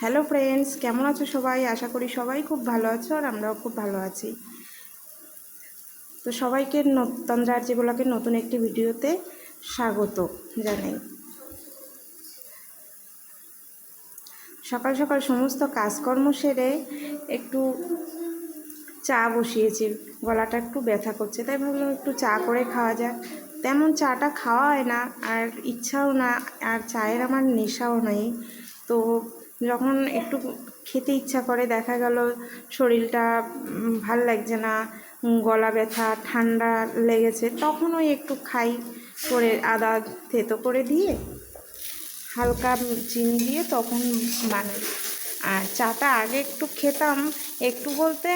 Hello friends, কেমন আছো সবাই? আশা করি সবাই খুব ভালো আছো আর আমরাও খুব ভালো আছি। তো সবাইকে তন্দ্রার যেগুলোকে নতুন একটি ভিডিওতে স্বাগত জানাই। সকাল সকাল সমস্ত কাজকর্ম সেরে একটু চা বসিয়েছি। গলাটা একটু ব্যথা করছে, তাই ভাবলাম একটু চা করে খাওয়া যাক। তেমন চাটা খাওয়া হয় না, আর ইচ্ছাও না, আর চায়ের আমার নেশাও নেই। তো যখন একটু খেতে ইচ্ছা করে, দেখা গেল শরীরটা ভালো লাগছে না, গলা ব্যথা, ঠান্ডা লেগেছে, তখন ওই একটু খাই, করে আদা থেতো করে দিয়ে, হালকা চিনি দিয়ে তখন বানাই। আর চাটা আগে একটু খেতাম, একটু বলতে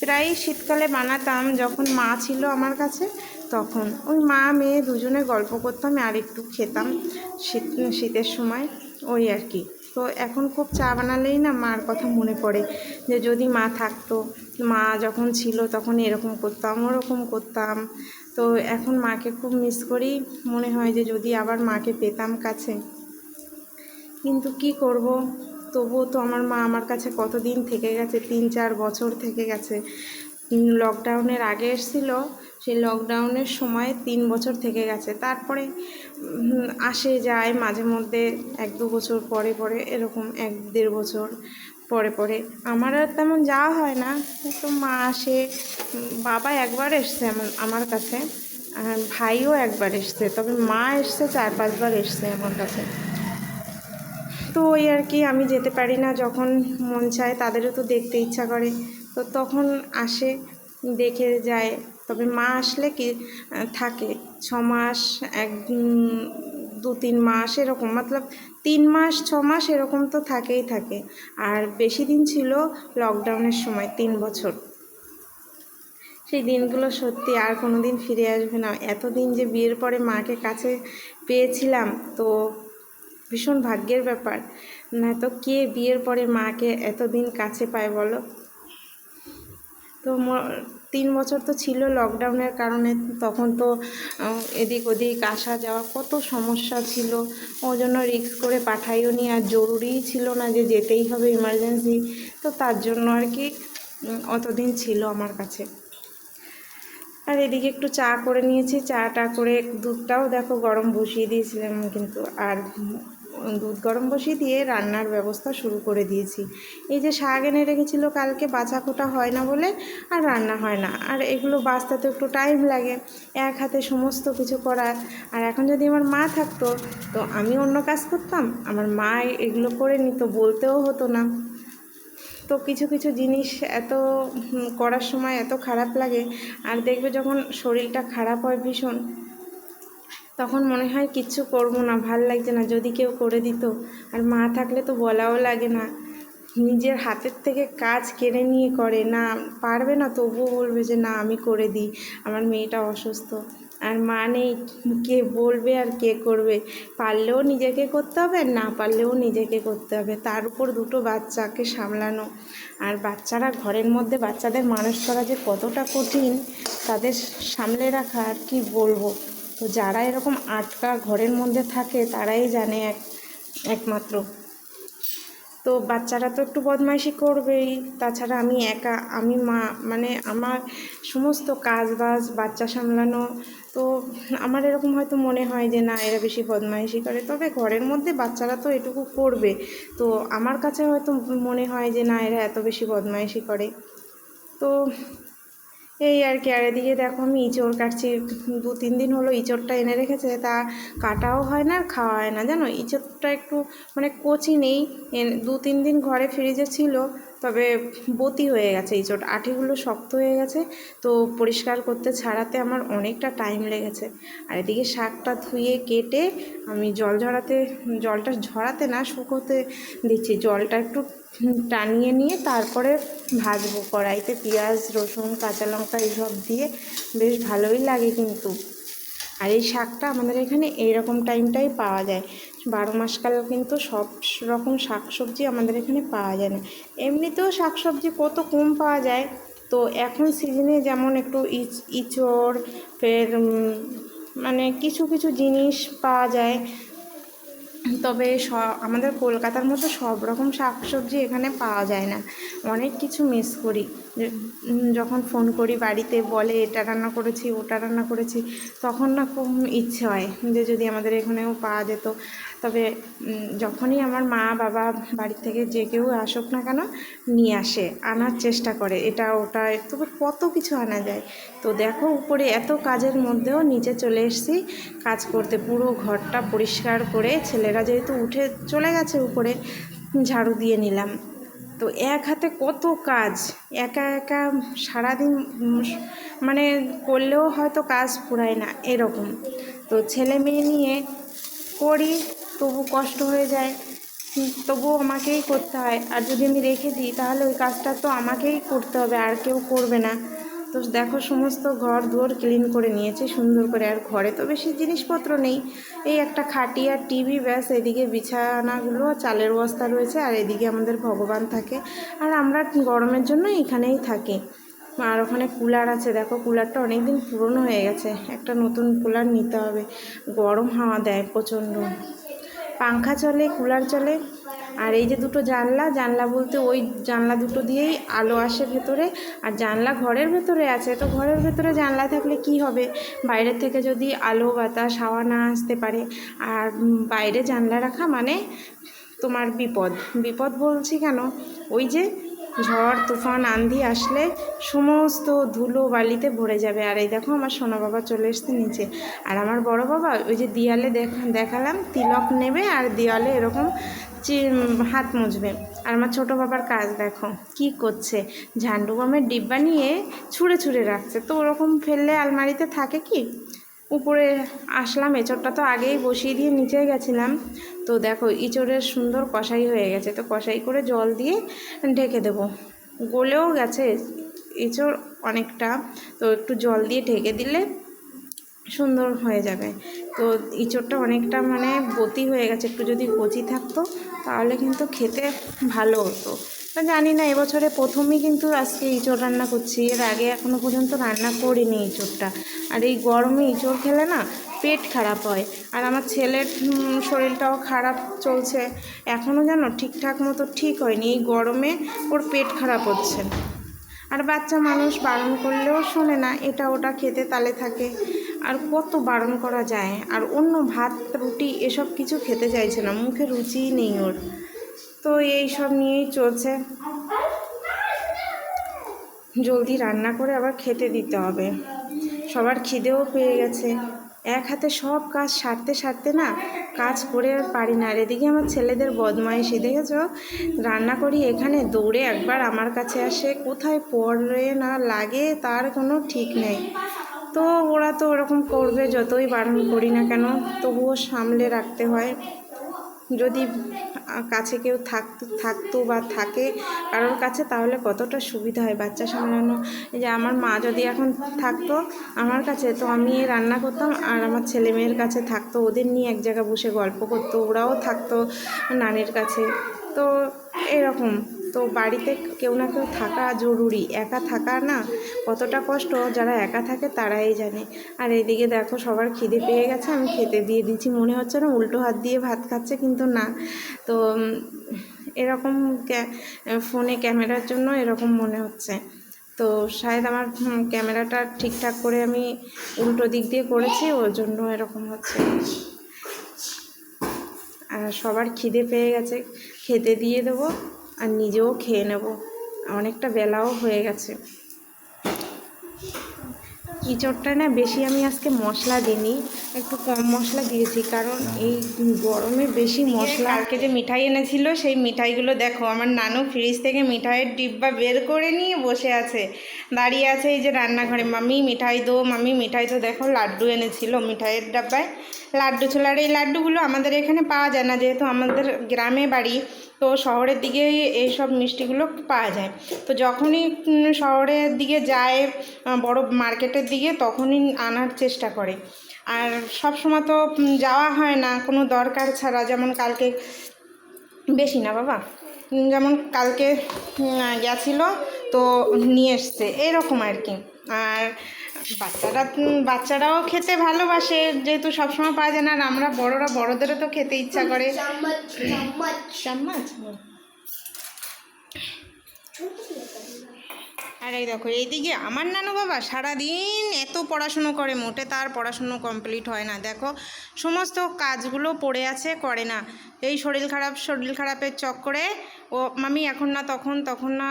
প্রায় শীতকালে বানাতাম, যখন মা ছিল আমার কাছে, তখন। ওই মা, মেয়ে দুজনে গল্প করতাম আর একটু খেতাম শীত, শীতের সময়, ওই আর কি। তো এখন খুব চা বানালেই না মার কথা মনে পড়ে যে যদি মা থাকতো, মা যখন ছিল তখন এরকম করতাম, ওরকম করতাম। তো এখন মাকে খুব মিস করি, মনে হয় যে যদি আবার মাকে পেতাম কাছে। কিন্তু কি করব? তবুও তো আমার মা আমার কাছে কতদিন থেকে গেছে? তিন চার বছর থেকে গেছে। লকডাউনের আগে এসেছিল, সেই লকডাউনের সময় তিন বছর থেকে গেছে। তারপরে আসে যায় মাঝে মধ্যে এক দু বছর পরে পরে, এরকম এক দেড় বছর পরে পরে। আমার আর তেমন যাওয়া হয় না তো মা আসে বাবা একবার এসছে আমার আমার কাছে, আর ভাইও একবার এসছে, তবে মা এসছে চার পাঁচবার এসছে আমার কাছে। তো ওই আর কি, আমি যেতে পারি না, যখন মন চায়, তাদেরও তো দেখতে ইচ্ছা করে। তো তখন আসে, দেখে যায়। তবে মা আসলে কি থাকে। ছ মাস এক, দু, তিন মাস এরকম। মতলব তিন মাস ছ মাস এরকম তো থাকেই থাকে। আর বেশি দিন ছিল লকডাউনের সময়, তিন বছর। সেই দিনগুলো সত্যি আর কোনো দিন ফিরে আসবে না। এতদিন যে বিয়ের পরে মাকে কাছে পেয়েছিলাম, তো ভীষণ ভাগ্যের ব্যাপার। না তো কে বিয়ের পরে মাকে এতদিন কাছে পায় বলো? তো তিন বছর তো ছিল লকডাউনের কারণে তখন তো এদিক ওদিক আসা যাওয়া কত সমস্যা ছিল। ওই জন্য রিস্ক করে পাঠাইও নি, আর জরুরিই ছিল না যে যেতেই হবে ইমার্জেন্সি তো তার জন্য আর কি অতদিন ছিল আমার কাছে। আর এদিকে একটু চা করে নিয়েছি চাটা করে দুধটাও দেখো গরম বসিয়ে দিয়েছিলাম কিন্তু আর দুধ গরম বসিয়ে দিয়ে রান্নার ব্যবস্থা শুরু করে দিয়েছি। এই যে শাক এনে রেখেছিল কালকে বাছা কোটা হয় না বলে আর রান্না হয় না। আর এগুলো বাঁচতে তো একটু টাইম লাগে, এক হাতে সমস্ত কিছু করার। আর এখন যদি আমার মা থাকতো, তো আমি অন্য কাজ করতাম, আমার মা এগুলো করে নিত, বলতেও হতো না। তো কিছু কিছু জিনিস এত করার সময় এত খারাপ লাগে, আর দেখবে যখন শরীরটা খারাপ হয় ভীষণ তখন মনে হয় কিচ্ছু করব না, ভালো লাগছে না, যদি কেউ করে দিত। আর মা থাকলে তো বলাও লাগে না। নিজের হাতের থেকে কাজ কেড়ে নিয়ে করে, না, পারবে না, তবুও বলবে যে, না, আমি করে দিই, আমার মেয়েটা অসুস্থ। আর মা নেই, কে বলবে আর কে করবে? পারলেও নিজেকে করতে হবে, না পারলেও নিজেকে করতে হবে। তার উপর দুটো বাচ্চাকে সামলানো। আর বাচ্চারা ঘরের মধ্যে বাচ্চাদের মানুষ করা যে কতটা কঠিন, তাদের সামলে রাখা আর কি বলব? তো যারা এরকম আটকা ঘরের মধ্যে থাকে, তারাই জানে এক, একমাত্র। তো বাচ্চারা তো একটু বদমাইশি করবেই। তাছাড়া আমি একা, আমি মা মানে আমার সমস্ত কাজ বাজ বাচ্চা সামলানো, তো আমার এরকম হয়তো মনে হয় যে, না, এরা বেশি বদমাইশি করে। তবে ঘরের মধ্যে বাচ্চারা তো এটুকু করবে। তো আমার কাছে হয়তো মনে হয় যে, না, এরা এত বেশি বদমাইশি করে। তো এই আর কি, আর এদিকে দেখো আমি ইঁচড় কাটছি। দু, তিন দিন হলো ইঁচড়টা এনে রেখেছে, তা কাটাও হয় না আর খাওয়া হয় না। জানো, ইঁচড়টা একটু মানে কচি নেই দু, তিন দিন ঘরে ফ্রিজে ছিল, তবে বতি হয়ে গেছে ইঁচড়। আঠিগুলো শক্ত হয়ে গেছে, তো পরিষ্কার করতে ছাড়াতে আমার অনেকটা টাইম লেগেছে। আর এদিকে শাকটা ধুয়ে কেটে আমি জল ঝরাতে, জলটা ঝরাতে না, শুকোতে দিচ্ছি। জলটা একটু টানিয়ে নিয়ে তারপরে ভাজবো কড়াইতে পেঁয়াজ, রসুন, কাঁচা লঙ্কা এইসব দিয়ে বেশ ভালোই লাগে কিন্তু। আর এই শাকটা আমাদের এখানে এইরকম টাইমটাই পাওয়া যায়। বারো মাসকাল কিন্তু সব রকম শাক সবজি আমাদের এখানে পাওয়া যায় না। এমনিতেও শাক সবজি কত কম পাওয়া যায়। তো এখন সিজনে যেমন একটু ইচ, ইঁচড়, ফের মানে কিছু কিছু জিনিস পাওয়া যায়। তবে স, আমাদের কলকাতার মতো সব রকম শাক সবজি এখানে পাওয়া যায় না। অনেক কিছু মিস করি। যখন ফোন করি বাড়িতে বলে, এটা রান্না করেছি, ওটা রান্না করেছি, তখন না খুব ইচ্ছে হয় যে, যদি আমাদের এখানেও পাওয়া যেত। তবে যখনই আমার মা, বাবা বাড়ি থেকে যে কেউ আসুক না কেন, নিয়ে আসে, আনার চেষ্টা করে। এটা, ওটা, তবে কত কিছু আনা যায়। তো দেখো, উপরে এত কাজের মধ্যেও নিচে চলে এসেছি কাজ করতে। পুরো ঘরটা পরিষ্কার করে ছেলেরা যেহেতু উঠে চলে গেছে উপরে, ঝাড়ু দিয়ে নিলাম। তো এক হাতে কত কাজ, একা একা সারাদিন মানে করলেও হয়তো কাজ ফুরায় না, এরকম। তো ছেলে মেয়ে নিয়ে করি, তবু কষ্ট হয়ে যায়। তবুও আমাকেই করতে হয়। আর যদি আমি রেখে দিই, তাহলে ওই কাজটা তো আমাকেই করতে হবে, আর কেউ করবে না। তো দেখো সমস্ত ঘর দুয়ার ক্লিন করে নিয়েছি, সুন্দর করে। আর ঘরে তো বেশি জিনিসপত্র নেই। এই একটা খাটি আর টিভি ব্যাস, এদিকে বিছানাগুলো, চালের বস্তা রয়েছে, আর এদিকে আমাদের ভগবান থাকে। আর আমরা গরমের জন্য এখানেই থাকি। আর ওখানে কুলার আছে, দেখো কুলারটা অনেক দিন পুরনো হয়ে গেছে। একটা নতুন কুলার নিতে হবে। গরম হাওয়া দেয় প্রচণ্ড। পাংখা চলে, কুলার চলে। আর এই যে দুটো জানলা জানলা বলতে ওই জানলা দুটো দিয়েই আলো আসে ভেতরে আর জানলা ঘরের ভেতরে আছে। তো ঘরের ভেতরে জানলা থাকলে কি হবে? বাইরের থেকে যদি আলো, বাতাস, হাওয়া না আসতে পারে, আর বাইরে জানলা রাখা মানে তোমার বিপদ। বিপদ বলছি কেন? ওই যে ঝড়, তুফান আন্ধি আসলে সমস্ত ধুলো বালিতে ভরে যাবে। আর এই দেখো আমার সোনা বাবা চলে এসছে নিচে। আর আমার বড় বাবা ওই যে দেয়ালে দেখ- দেখালাম, তিলক নেবে আর দেয়ালে এরকম হাত মুছবে। আর আমার ছোটো বাবার কাজ দেখো, কি করছে? ঝান্ডু বামের ডিব্বা নিয়ে ছুঁড়ে ছুঁড়ে রাখছে। তো ওরকম ফেললে আলমারিতে থাকে কি? উপরে আসলাম, এঁচড়টা তো আগেই বসিয়ে দিয়ে নিচে গেছিলাম। তো দেখো, ইঁচড়ের সুন্দর কষাই হয়ে গেছে। তো কষাই করে জল দিয়ে ঢেকে দেবো। গলেও গেছে এঁচড় অনেকটা। তো একটু জল দিয়ে ঢেকে দিলে সুন্দর হয়ে যাবে। তো ইঁচড়টা অনেকটা মানে বতি হয়ে গেছে। একটু যদি কচি থাকতো, তাহলে কিন্তু খেতে ভালো হতো। তা জানি না, এবছরে প্রথমেই কিন্তু আজকে ইঁচড় রান্না করছি। এর আগে এখনও পর্যন্ত রান্না করিনি ইঁচড়টা। আর এই গরমে ইঁচড় খেলে না পেট খারাপ হয়। আর আমার ছেলের শরীরটাও খারাপ চলছে। এখনও যেন ঠিকঠাক মতো ঠিক হয়নি। এই গরমে ওর পেট খারাপ হচ্ছে। আর বাচ্চা মানুষ বারণ করলেও শোনে না, এটা ওটা খেতে তালে থাকে। আর কত বারণ করা যায়, আর অন্য ভাত, রুটি এসব কিছু খেতে চাইছে না, মুখে রুচিই নেই ওর। তো এই সব নিয়েই চলছে। জলদি রান্না করে আবার খেতে দিতে হবে। সবার খিদেও পেয়ে গেছে। এক হাতে সব কাজ সারতে সারতে না কাজ করে আর পারি না। আর এদিকে আমার ছেলেদের বদমাইশি, দেখেছ? রান্না করি এখানে, দৌড়ে একবার আমার কাছে আসে, কোথায় পড়ে না লাগে তার কোনো ঠিক নেই। তো ওরা তো ওরকম করবে, যতই বারণ করি না কেন, তবুও সামলে রাখতে হয়। যদি কাছে কেউ থাকতো থাকতো বা থাকে কারোর কাছে, তাহলে কতটা সুবিধা হয় বাচ্চা সামলানো? যে আমার মা যদি এখন থাকতো আমার কাছে, তো আমি রান্না করতাম আর আমার ছেলে মেয়ের কাছে থাকতো, ওদের নিয়ে এক জায়গায় বসে গল্প করতো, ওরাও থাকতো নানির কাছে। তো এরকম। তো বাড়িতে কেউ না কেউ থাকা জরুরি। একা থাকা না কতটা কষ্ট? যারা একা থাকে তারাই জানে। আর এদিকে দেখো সবার খিদে পেয়ে গেছে, আমি খেতে দিয়ে দিচ্ছি। মনে হচ্ছে না উল্টো হাত দিয়ে ভাত খাচ্ছে, কিন্তু না। তো, এরকম ফোনে ক্যামেরার জন্য এরকম মনে হচ্ছে। তো শায়দ আমার ক্যামেরাটা ঠিকঠাক করে আমি উল্টো দিক দিয়ে করেছি, ওর জন্য এরকম হচ্ছে। আর সবার খিদে পেয়ে গেছে, খেতে দিয়ে দেবো। আর নিজেও খেয়ে নেব। অনেকটা বেলাও হয়ে গেছে। ইঁচড়টায় না বেশি আমি আজকে মশলা দিইনি একটু কম মশলা দিয়েছি। কারণ এই গরমে বেশি মশলা কালকে যে মিঠাই এনেছিল সেই মিঠাইগুলো দেখো আমার নানু ফ্রিজ থেকে মিঠাইয়ের ডিব্বা বের করে নিয়ে বসে আছে। দাঁড়িয়ে আছে এই যে রান্নাঘরে মামি মিঠাই দো মামি মিঠাই তো দেখো লাড্ডু এনেছিল মিঠাইয়ের ডাব্বায়। লাড্ডু ছিল আর এই লাড্ডুগুলো আমাদের এখানে পাওয়া যায় না যেহেতু আমাদের গ্রামে বাড়ি তো শহরের দিকে এইসব মিষ্টিগুলো পাওয়া যায়। তো যখনই শহরের দিকে যায় বড় মার্কেটের দিকে, তখনই আনার চেষ্টা করে। আর সব সময় তো যাওয়া হয় না, কোনো দরকার ছাড়া। যেমন কালকে, বেশি না বাবা। যেমন কালকে গেছিল, তো নিয়ে এসছে। এরকম আর কি। আর বাচ্চারা বাচ্চারাও খেতে ভালোবাসে যেহেতু সবসময় পাওয়া যায় না আর আমরা বড়রা বড়দেরও তো খেতে ইচ্ছা করে। চামচ আর এই দেখো, এইদিকে আমার নানু বাবা সারাদিন এত পড়াশুনো করে, মোটে তার পড়াশুনো কমপ্লিট হয় না। দেখো, সমস্ত কাজগুলো পড়ে আছে, করে না। এই শরীর খারাপ, শরীর খারাপের চক্করে ও মামি এখন না তখন তখন না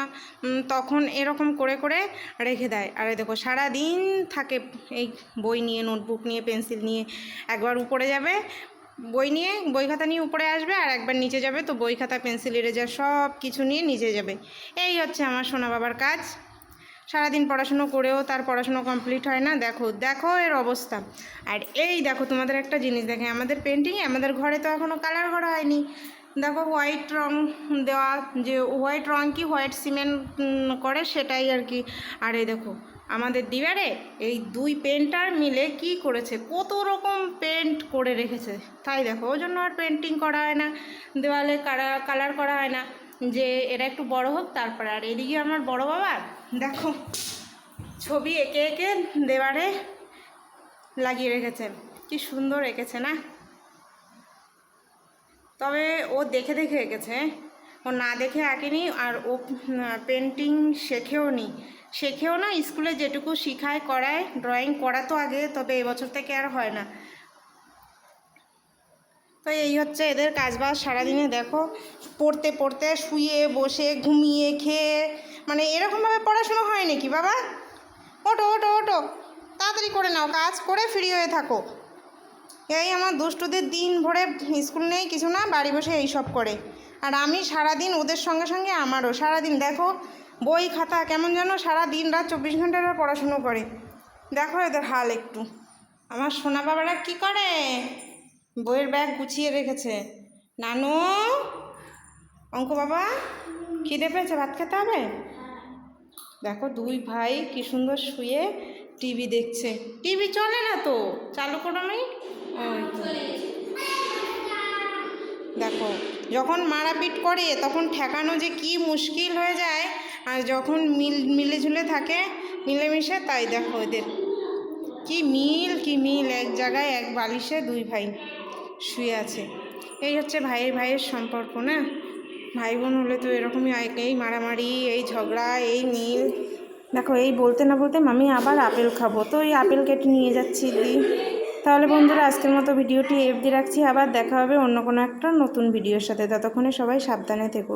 তখন এরকম করে করে রেখে দেয়। আর দেখো, সারাদিন থাকে এই বই নিয়ে, নোটবুক নিয়ে, পেন্সিল নিয়ে, একবার উপরে যাবে, বই নিয়ে, বই খাতা নিয়ে উপরে আসবে, আর একবার নিচে যাবে, তো বই খাতা, পেন্সিল ইরেজার সব কিছু নিয়ে নিচে যাবে। এই হচ্ছে আমার সোনা বাবার কাজ। সারাদিন পড়াশুনো করেও তার পড়াশুনো কমপ্লিট হয় না। দেখো দেখো এর অবস্থা। আর এই দেখো তোমাদের একটা জিনিস দেখে, আমাদের পেন্টিংয়ে আমাদের ঘরে তো এখনও কালার করা হয়নি। দেখো হোয়াইট রং দেওয়া, যে হোয়াইট রং কি হোয়াইট সিমেন্ট করে সেটাই আর কি। আর এই দেখো, আমাদের দিবারে এই দুই পেন্টার মিলে কি করেছে, কত রকম পেন্ট করে রেখেছে। তাই দেখো, ওই জন্য আর পেন্টিং করা হয় না। দেওয়ালে কালার করা হয় না। যে এরা একটু বড় হোক, তারপরে আর এদিকে আমার বড় বাবা, দেখো, ছবি এঁকে এঁকে দেওয়ারে লাগিয়ে রেখেছে। কি সুন্দর এঁকেছে না? তবে ও দেখে দেখে এঁকেছে। ও না দেখে আঁকেনি আর ও পেন্টিং শেখেও নি। শেখেও না, স্কুলে যেটুকু শিখায়, করায়, ড্রয়িং করা তো আগে, তবে এবছর থেকে আর হয় না। তো এই হচ্ছে এদের কাজবাজ সারাদিনে, দেখো। পড়তে পড়তে শুয়ে, বসে, ঘুমিয়ে, খেয়ে মানে এরকমভাবে পড়াশুনো হয় নাকি বাবা? ওটো ওটো ওটো তাড়াতাড়ি করে নাও, কাজ করে ফ্রি হয়ে থাকো। এই আমার দুষ্টুদের দিন ভরে স্কুল নেই, কিছু না, বাড়ি বসে এই সব করে। আর আমি সারাদিন ওদের সঙ্গে সঙ্গে আমারও। সারাদিন দেখো, বই, খাতা কেমন যেন সারা দিন রাত চব্বিশ ঘণ্টা এরা পড়াশুনো করে। দেখো এদের হাল একটু। আমার সোনা বাবারা কি করে? বইয়ের ব্যাগ গুছিয়ে রেখেছে। নানু, অঙ্ক বাবা, খিদে পেয়েছে? ভাত খেতে হবে? দেখো দুই ভাই কি সুন্দর শুয়ে টিভি দেখছে। টিভি চলে না তো? চালু করো আমি। দেখো, যখন মারাপিট করে, তখন ঠেকানো যে কি মুশকিল হয়ে যায়, আর যখন মিল, মিলে ঝুলে থাকে, মিলেমিশে, তাই দেখো এদের। কি মিল কি মিল? এক জায়গায় এক বালিশে দুই ভাই। শুয়ে আছে। এই হচ্ছে ভাইয়ের ভাইয়ের সম্পর্ক, না? ভাই বোন হলে তো এরকমই এই মারামারি, এই ঝগড়া, এই মিল। দেখো, এই বলতে না বলতে মামি আবার আপেল খাব, তো এই আপেল কেটে নিয়ে যাচ্ছি দি। তাহলে বন্ধুরা, আজকের মতো ভিডিওটি এফ দিয়ে রাখছি। আবার দেখা হবে অন্য কোনো একটা নতুন ভিডিওর সাথে। ততক্ষণে সবাই সাবধানে থেকো।